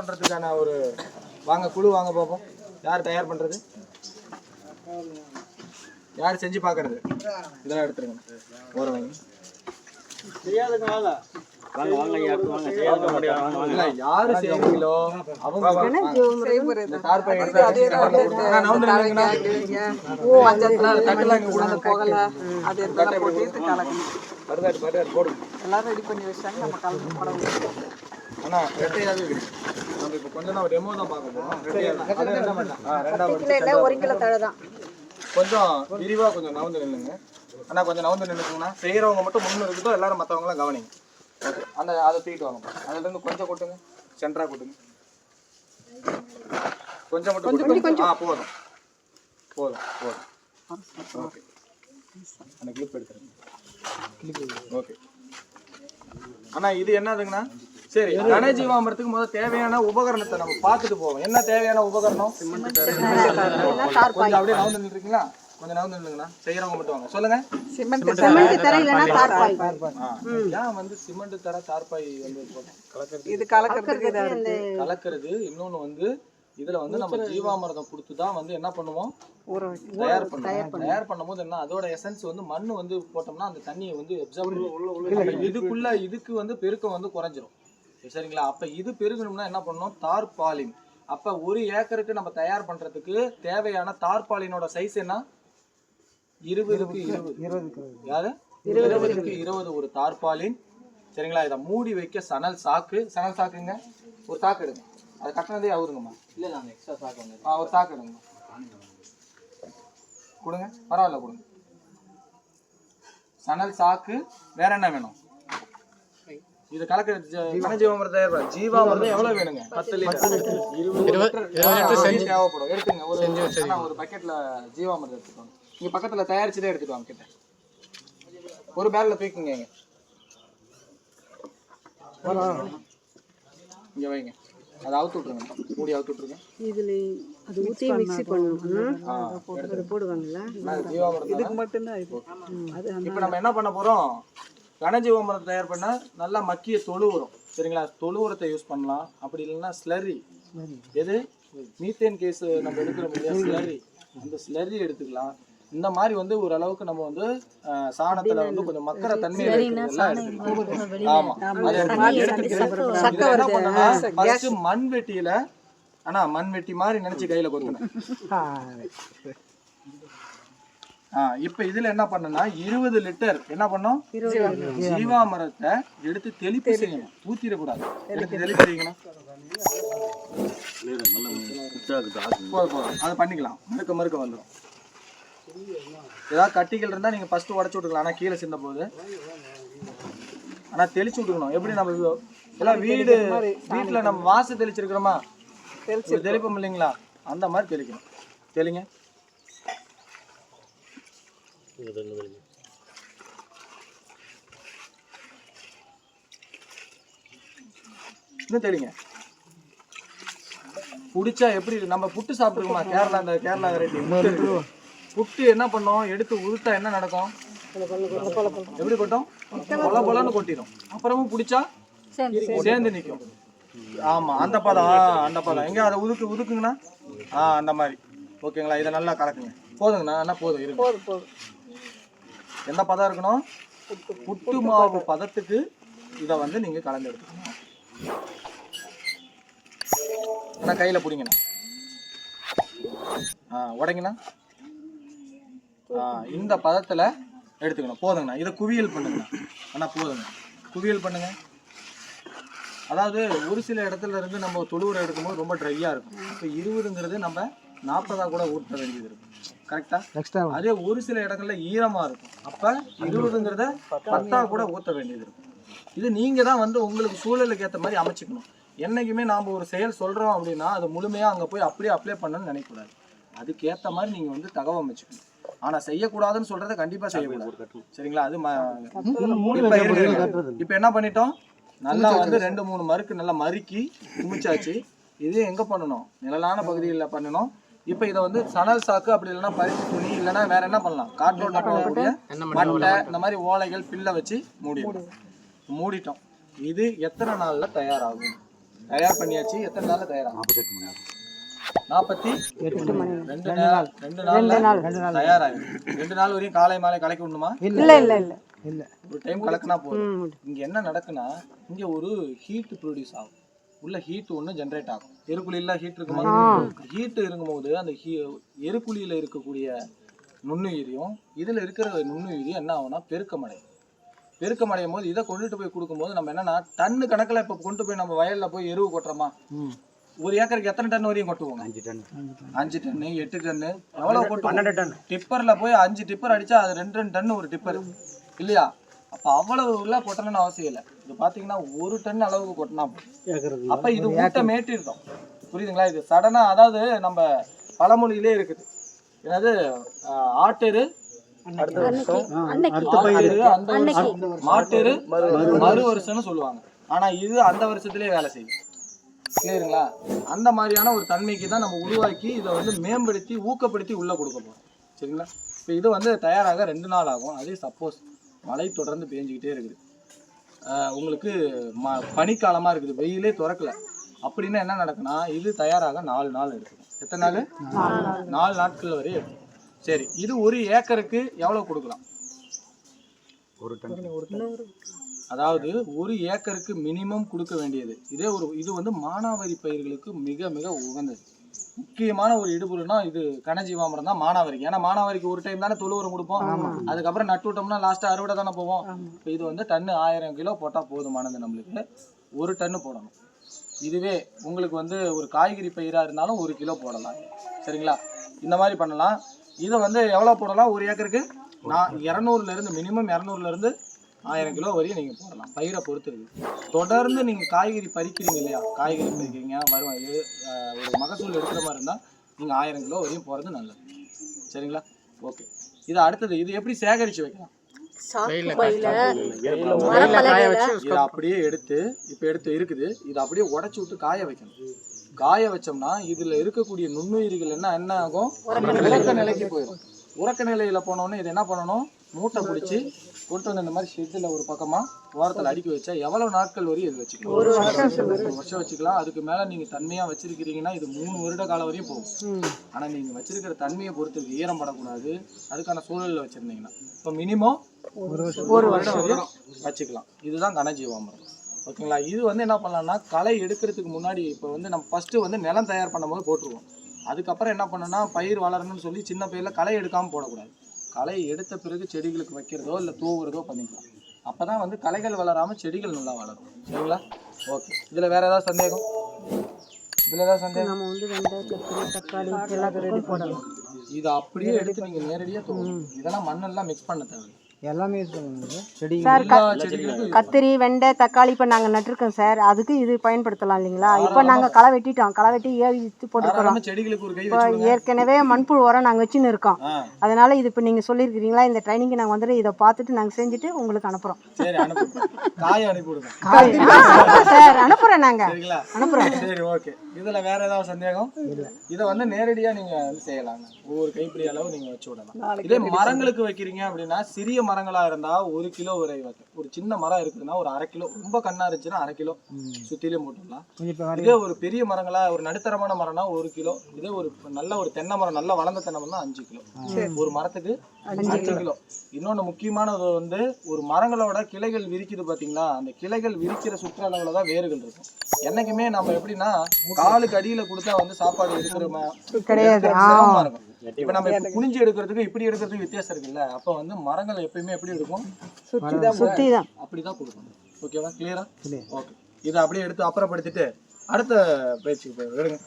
பண்றதுக்கான ஒரு வாங்க குழு வாங்க பார்ப்போம். யார் தயார் பண்றது? யார் செஞ்சு பார்க்கறது? இதெல்லாம் எடுத்துருங்க. ஓர வாங்கி இல்ல யாரு செய்வீங்களோ அவங்க நம்ம இப்ப கொஞ்ச நேரம் demo தான் பார்க்க. அது ரெண்டாவது. ஒரு கிலோ தழை தான். கொஞ்சம் விரிவா கொஞ்சம் நவுந்து நில்லுங்க. அண்ணா கொஞ்சம் நவுந்து நின்னுக்குங்கண்ணா செய்யறவங்க மட்டும் முன்னு இருக்கட்டும் எல்லாரும் மத்தவங்க எல்லாம் கவனிங்க. ஓகே. அந்த அதை தூக்கிட்டு வாங்க. அதுல இருந்து கொஞ்சம் கொட்டுங்க. சென்டரா கொட்டுங்க. கொஞ்சம் மட்டும் கொட்டுங்க. ஆ போதும். போதும் போதும். ஓகே. அந்த கிளிப் எடுத்துருங்க. ஓகே. அண்ணா இது என்னதுங்கண்ணா? சரி கனஜீவாமரத்துக்கு முதல்ல தேவையான உபகரணத்தை நம்ம பார்த்துட்டு போவோம். என்ன தேவையான உபகரணம்? கொஞ்சம் அப்படியே நவுந்து நின்றுருக்கீங்களா கொஞ்சம் நவுந்து நில்லுங்கண்ணா. செய்யறவங்க மட்டும் வாங்க. சொல்லுங்க. சிமெண்ட் தர இல்லைன்னா தார்பாய். ஏன் வந்து சிமெண்ட் தர தார்பாய் வந்து? கலக்கிறது இது கலக்கிறதுக்கு இந்த கலக்கிறது இன்னொன்னு வந்து இதுல வந்து நம்ம ஜீவாமிர்தம் கொடுத்து தான் வந்து என்ன பண்ணுவோம்? ஊற வைக்க தயார் பண்ணுவோம். தயார் பண்ணும்போது என்ன? அதோட எசன்ஸ் வந்து மண்ணு வந்து போட்டோம்னா அந்த தண்ணியை வந்து அப்சர்வ் இதுக்குள்ள இதுக்கு வந்து பெருக்கம் வந்து குறைஞ்சிரும். சரிங்களா? அப்ப இது பெருகணும்னா என்ன பண்ணணும்? தார்பாலின். அப்ப ஒரு ஏக்கருக்கு நம்ம தயார் பண்றதுக்கு தேவையான தார்பாலினோட சைஸ் என்ன? இருபதுக்கு இருபது. யாரு? இருபதுக்கு இருபது. ஒரு தார்பாலின். சரிங்களா? இதை மூடி வைக்க சணல் சாக்கு. சணல் சாக்குங்க? ஒரு சாக்கு எடுங்க. அதை கட்டினதே அவருங்கம்மா. இல்ல நாங்க எக்ஸ்ட்ரா சாக்கு வந்து ஆ ஒரு சாக்கு எடுங்கம்மா கொடுங்க. பரவாயில்ல கொடுங்க. சணல் சாக்கு வேற என்ன வேணும்? இது கலக்க ஜீவாமிரதம் ஜீவாமிரதம். எவ்வளவு வேணுங்க? பத்து லிட்டர். இருபது லிட்டர் தேவைப்படும். எடுத்துங்க ஒரு அண்ணா, ஒரு பக்கெட்ல ஜீவாமிரதம் எடுத்துக்கோங்க. இங்க பக்கத்துல தயாரிச்சுட்டே எடுத்துட்டு வாங்க கிட்ட. ஒரு பேரல்ல தூக்குங்க இங்க. இங்க வைங்க. அதை அவுத்து விட்டுருங்க. மூடி அவுத்து விட்டுருங்க. இதுல அது ஊற்றி மிக்ஸி பண்ணணும் போடுவாங்களா இதுக்கு மட்டும்தான் இப்போ நம்ம என்ன பண்ண கனஜீவமரம் தயார் பண்ண நல்லா மக்கிய தொழு உரம். சரிங்களா? தொழு உரத்தை யூஸ் பண்ணலாம். அப்படி இல்லைன்னா ஸ்லரி எது? மீத்தேன் கேஸ் நம்ம எடுக்கிறோம் இல்லையா? ஸ்லரி அந்த ஸ்லரி எடுத்துக்கலாம். இந்த மாதிரி வந்து ஓரளவுக்கு நம்ம வந்து சாணத்துல வந்து கொஞ்சம் மக்கற தன்மை இருக்கிறதெல்லாம் எடுத்துக்கலாம். ஆமா. எடுத்துக்கிட்டு இதுல என்ன பண்ணணும்னா first மண் வெட்டியில ஆனா மண் வெட்டி மாதிரி நினைச்சு கையில ஆ இப்போ இதுல என்ன பண்ணனா இருபது லிட்டர் என்ன பண்ணோம்? ஜீவாமரத்தை எடுத்து தெளிப்பு செய்யணும். ஊத்திடக்கூடாது எடுத்து தெளிப்பு. செய்யணும். போதும் போதும். அதை பண்ணிக்கலாம். மறுக்க மறுக்க வந்துடும் ஏதாவது கட்டிகள் இருந்தா நீங்க ஃபர்ஸ்ட் உடச்சு விட்டுக்கலாம். ஆனா கீழே சிந்த போது ஆனா தெளிச்சு விட்டுக்கணும். எப்படி நம்ம எல்லாம் வீடு வீட்டுல நம்ம வாச தெளிச்சிருக்கிறோமா? ஒரு தெளிப்போம் இல்லைங்களா? அந்த மாதிரி தெளிக்கணும். தெளிங்க. இன்னும் தெளிங்க புடிச்சா எப்படி இருக்கு? நம்ம புட்டு சாப்பிட்டுருக்கோமா? கேரளா அந்த கேரளா வெரைட்டி புட்டு என்ன பண்ணோம்? எடுத்து உருட்டா என்ன நடக்கும்? எப்படி கொட்டும்? பொல பொலன்னு கொட்டிடும் அப்புறமும் பிடிச்சா சேர்ந்து நிக்கும் ஆமா அந்த பதம் அந்த பதம். எங்க அதை உதுக்கு உதுக்குங்கண்ணா ஆ அந்த மாதிரி. ஓகேங்களா? இதை நல்லா கலக்குங்க. போதுங்கண்ணா? என்ன போதும் இருக்கு போதும் போதும். என்ன பதம் இருக்கணும்? புட்டு மாவு பதத்துக்கு இதை வந்து நீங்க கலந்து எடுத்துக்கணும். அண்ணா கையில பிடிங்கண்ணா ஆ உடைங்கண்ணா. ஆ இந்த பதத்துல எடுத்துக்கணும். போதுங்கண்ணா. இதை குவியல் பண்ணுங்கண்ணா. அண்ணா போதுங்க. குவியல் பண்ணுங்க. அதாவது ஒரு சில இடத்துல இருந்து நம்ம தொழுவுரை எடுக்கும்போது ரொம்ப ட்ரையாக இருக்கும். இப்போ இருபதுங்கிறது நம்ம நாற்பதாக கூட ஊற்ற வேண்டியது இருக்கும். கரெக்டா அதே ஒரு சில இடங்கள்ல ஈரமா இருக்கும். அப்ப இருபதுங்கிறத பத்தா கூட ஊத்த வேண்டியது இருக்கும். இது நீங்க தான் வந்து உங்களுக்கு சூழலுக்கு ஏத்த மாதிரி அமைச்சுக்கணும். என்னைக்குமே நாம ஒரு செயல் சொல்றோம் அப்படின்னா அது முழுமையா அங்க போய் அப்படியே அப்ளை பண்ணணும்னு நினைக்கக்கூடாது. அதுக்கு ஏத்த மாதிரி நீங்க வந்து தகவல் அமைச்சுக்கணும். ஆனா செய்யக்கூடாதுன்னு சொல்றதை கண்டிப்பா செய்யக்கூடாது. சரிங்களா? அது. இப்ப என்ன பண்ணிட்டோம்? நல்லா வந்து ரெண்டு மூணு மறுக்கு நல்லா மறுக்கி குமிச்சாச்சு. இது எங்க பண்ணணும்? நிழலான பகுதிகளில் பண்ணணும். இப்போ இதை வந்து சணல் சாக்கு அப்படி இல்லைன்னா பருத்தி துணி இல்லைன்னா வேற என்ன பண்ணலாம்? காற்றோட்ட போடக்கூடிய மட்டை இந்த மாதிரி ஓலைகள் பில்லை வச்சு மூடிடணும் மூடிட்டோம். இது எத்தனை நாள்ல தயாராகும்? தயார் பண்ணியாச்சு எத்தனை நாள்ல தயாராகும்? நாற்பத்தி எட்டு மணி. ரெண்டு நாள் ரெண்டு நாள்ல தயாராகும். ரெண்டு நாள் வரையும் காலை மாலை கலக்கி விடணுமா? இல்ல இல்ல இல்ல இல்ல. ஒரு டைம் கலக்குனா போதும். இங்க என்ன நடக்குன்னா இங்க ஒரு ஹீட் ப்ரொடியூஸ் ஆகும். உள்ள ஹீட் ஒன்று ஜென்ரேட் ஆகும். எருக்குழியில ஹீட் இருக்குமா? ஹீட் இருக்கும்போது அந்த ஹீ- எருக்குழியில இருக்கக்கூடிய நுண்ணுயிரியும் இதுல இருக்கிற நுண்ணுயிரியும் என்ன ஆகும்னா பெருக்கமடையும். பெருக்கமடையும் போது இதை கொண்டுட்டு போய் கொடுக்கும்போது நம்ம என்னன்னா டன்னு கணக்குல இப்ப கொண்டு போய் நம்ம வயல்ல போய் எருவு கொட்டுறோமா? ஒரு ஏக்கருக்கு எத்தனை டன் வரையும் கொட்டுவோம் அஞ்சு டன். அஞ்சு டன்னு எட்டு டன்னு எவ்வளவு கொட்டுவோம்? டன். டிப்பர்ல போய் அஞ்சு டிப்பர் அடிச்சா அது ரெண்டு ரெண்டு டன் ஒரு டிப்பர். இல்லையா? அப்ப அவ்வளவு உள்ள கொட்டணும்னு அவசியம் இல்லை. இது பாத்தீங்கன்னா ஒரு டன் அளவுக்கு கொட்டினா போதும். அப்ப இது ஊட்ட மேட்டிருந்தோம் புரியுதுங்களா? இது சடனா அதாவது நம்ம பழமொழியிலே இருக்குது. என்னது? ஆட்டெரு அடுத்த வருஷம். ஆட்டெரு அந்த வருஷம். மாட்டெரு மறு வருஷம்னு சொல்லுவாங்க. ஆனா இது அந்த வருஷத்திலே வேலை செய்யும். கிளியருங்களா அந்த மாதிரியான ஒரு தன்மைக்கு தான் நம்ம உருவாக்கி இதை வந்து மேம்படுத்தி ஊக்கப்படுத்தி உள்ள கொடுக்க போறோம். சரிங்களா? இப்போ இது வந்து தயாராக ரெண்டு நாள் ஆகும். அதே சப்போஸ் மழை தொடர்ந்து பேஞ்சுக்கிட்டே இருக்குது. உங்களுக்கு ம பனிக்காலமாக இருக்குது. வெயிலே திறக்கல. அப்படின்னா என்ன நடக்குன்னா இது தயாராக நாலு நாள் எடுக்கும் எத்தனை நாள்? நாலு நாட்கள் வரை எடுக்கும் சரி இது ஒரு ஏக்கருக்கு எவ்வளோ கொடுக்கலாம்? ஒரு டன். அதாவது ஒரு ஏக்கருக்கு மினிமம் கொடுக்க வேண்டியது. இதே ஒரு இது வந்து மானாவாரி பயிர்களுக்கு மிக மிக உகந்தது. முக்கியமான ஒரு இடுபொருள்னா இது கனஜீவாமரம் தான் மானாவாரிக்கு. ஏன்னா மானாவாரிக்கு ஒரு டைம் தானே தொழு உரம் கொடுப்போம். அதுக்கப்புறம் நட்டு விட்டோம்னா லாஸ்ட்டாக அறுவடை தானே போவோம். இப்போ இது வந்து டன்னு ஆயிரம் கிலோ போட்டால் போதுமானது நம்மளுக்கு. ஒரு டன்னு போடணும். இதுவே உங்களுக்கு வந்து ஒரு காய்கறி பயிராக இருந்தாலும் ஒரு கிலோ போடலாம். சரிங்களா? இந்த மாதிரி பண்ணலாம். இதை வந்து எவ்வளோ போடலாம்? ஒரு ஏக்கருக்கு? நான் இரநூறுலேருந்து மினிமம் இரநூறுலேருந்து ஆயிரம் கிலோ வரையும் நீங்கள் போடலாம். பயிரை பொறுத்து இருக்கு தொடர்ந்து நீங்கள் காய்கறி பறிக்கிறீங்க இல்லையா? காய்கறி பறிக்கிறீங்க வரும் ஒரு மகசூல் எடுக்கிற மாதிரி இருந்தால் நீங்கள் ஆயிரம் கிலோ வரையும் போகிறது நல்லது. சரிங்களா? ஓகே. இது அடுத்தது இது எப்படி சேகரித்து வைக்கலாம்? இதை அப்படியே எடுத்து இப்போ எடுத்து இருக்குது. இதை அப்படியே உடைச்சி விட்டு காய வைக்கணும். காய வச்சோம்னா இதுல இருக்கக்கூடிய நுண்ணுயிரிகள் என்ன என்ன ஆகும்? உறக்க நிலைக்கு போயிடும். உறக்க நிலையில போனோடனே இதை என்ன பண்ணணும்? மூட்டை பிடிச்சி கொண்டு வந்து இந்த மாதிரி ஷெட்டில் ஒரு பக்கமா ஓரத்தில் அடுக்கி வச்சா எவ்வளவு நாட்கள் வரையும் இது வச்சுக்கலாம்? ஒரு வருஷம் வச்சுக்கலாம். அதுக்கு மேல நீங்க தன்மையா வச்சிருக்கிறீங்கன்னா இது மூணு வருட காலம் வரையும் போகும். ஆனா நீங்க வச்சிருக்கிற தன்மையை பொறுத்து ஈரம் படக்கூடாது. அதுக்கான சூழல்ல வச்சிருந்தீங்கன்னா. இப்போ மினிமம் ஒரு வருடம் வரையும் வச்சுக்கலாம். இதுதான் கனஜீவாமரம். ஓகேங்களா? இது வந்து என்ன பண்ணலாம்னா களை எடுக்கிறதுக்கு முன்னாடி இப்போ வந்து நம்ம ஃபர்ஸ்ட் வந்து நிலம் தயார் பண்ணும்போது போட்டுருவோம். அதுக்கப்புறம் என்ன பண்ணணும்னா பயிர் வளரணும்னு சொல்லி சின்ன பயிரில் களை எடுக்காம போடக்கூடாது. களை எடுத்த பிறகு செடிகளுக்கு வைக்கிறதோ இல்லை தூவுறதோ பண்ணிக்கலாம். அப்பதான் வந்து களைகள் வளராம செடிகள் நல்லா வளரும். சரிங்களா? ஓகே. இதுல வேற ஏதாவது சந்தேகம்? இதுல ஏதாவது சந்தேகம்? நம்ம வந்து வெங்காயம் தக்காளி எல்லாத்தையும் ரெடி போடலாம். இதை அப்படியே எடுத்து நீங்க நேரடியா தூவணும். இதெல்லாம் மண்ணெல்லாம் மிக்ஸ் பண்ண தேவை எல்லாமே யூஸ் செடி சார் செடிகளுக்கும் கத்திரி வெண்டை தக்காளி இப்போ நாங்கள் நட்டிருக்கோம் சார். அதுக்கு இது பயன்படுத்தலாம் இல்லைங்களா? இப்போ நாங்கள் களை வெட்டிட்டோம். களை வெட்டி ஏவி போட்டுக்கிறோம் தாராளமா செடிகளுக்கு ஒரு கை இப்போ வச்சு ஏற்கனவே மண்புழு உரம் நாங்கள் வச்சுன்னு இருக்கோம். ஆ. அதனால இது இப்போ நீங்கள் சொல்லியிருக்கிறீங்களா? இந்த ட்ரைனிங்க்கு நாங்கள் வந்துட்டு இதை பார்த்துட்டு நாங்கள் செஞ்சுட்டு உங்களுக்கு அனுப்புகிறோம் சரி காய அனுப்புகிறோம் நாங்கள் சரிங்களா? அனுப்புகிறோம் சரி ஓகே. இதுல வேற ஏதாவது சந்தேகம்? இதை வந்து நேரடியா நீங்க வந்து செய்யலாங்க. ஒவ்வொரு கைப்பிடி அளவு நீங்க வச்சு விடலாம். இதே மரங்களுக்கு வைக்கிறீங்க அப்படின்னா சிறிய மரங்களா இருந்தா ஒரு கிலோ வரை வைக்க ஒரு சின்ன மரம் இருக்குதுன்னா ஒரு அரை கிலோ ரொம்ப கண்ணா இருந்துச்சுன்னா அரை கிலோ சுத்திலும் போட்டுடலாம். இதே ஒரு பெரிய மரங்களா ஒரு நடுத்தரமான மரம்னா ஒரு கிலோ. இதே ஒரு நல்ல ஒரு தென்னை மரம் நல்ல வளர்ந்த தென்னை மரம்னா அஞ்சு கிலோ. ஒரு மரத்துக்கு அஞ்சு கிலோ. இன்னொன்னு முக்கியமானது வந்து ஒரு மரங்களோட கிளைகள் விரிக்குது பாத்தீங்களா? அந்த கிளைகள் விரிக்கிற சுற்றளவுல தான் வேர்கள் இருக்கும். என்னைக்குமே நம்ம எப்படின்னா காலுக்கு அடியில கொடுத்தா வந்து சாப்பாடு கிடையாது. சிரமமா இருக்கும். இப்ப நம்ம குனிஞ்சு எடுக்கிறதுக்கு இப்படி எடுக்கிறதுக்கு வித்தியாசம் இருக்குல்ல. அப்ப வந்து மரங்கள் எப்பயுமே எப்படி இருக்கும்? சுற்றி தான் அப்படிதான் கொடுக்கணும் ஓகேவா கிளியரா ஓகே இதை அப்படியே எடுத்து அப்புறப்படுத்திட்டு அடுத்த பயிற்சிக்கு போய் எடுங்க.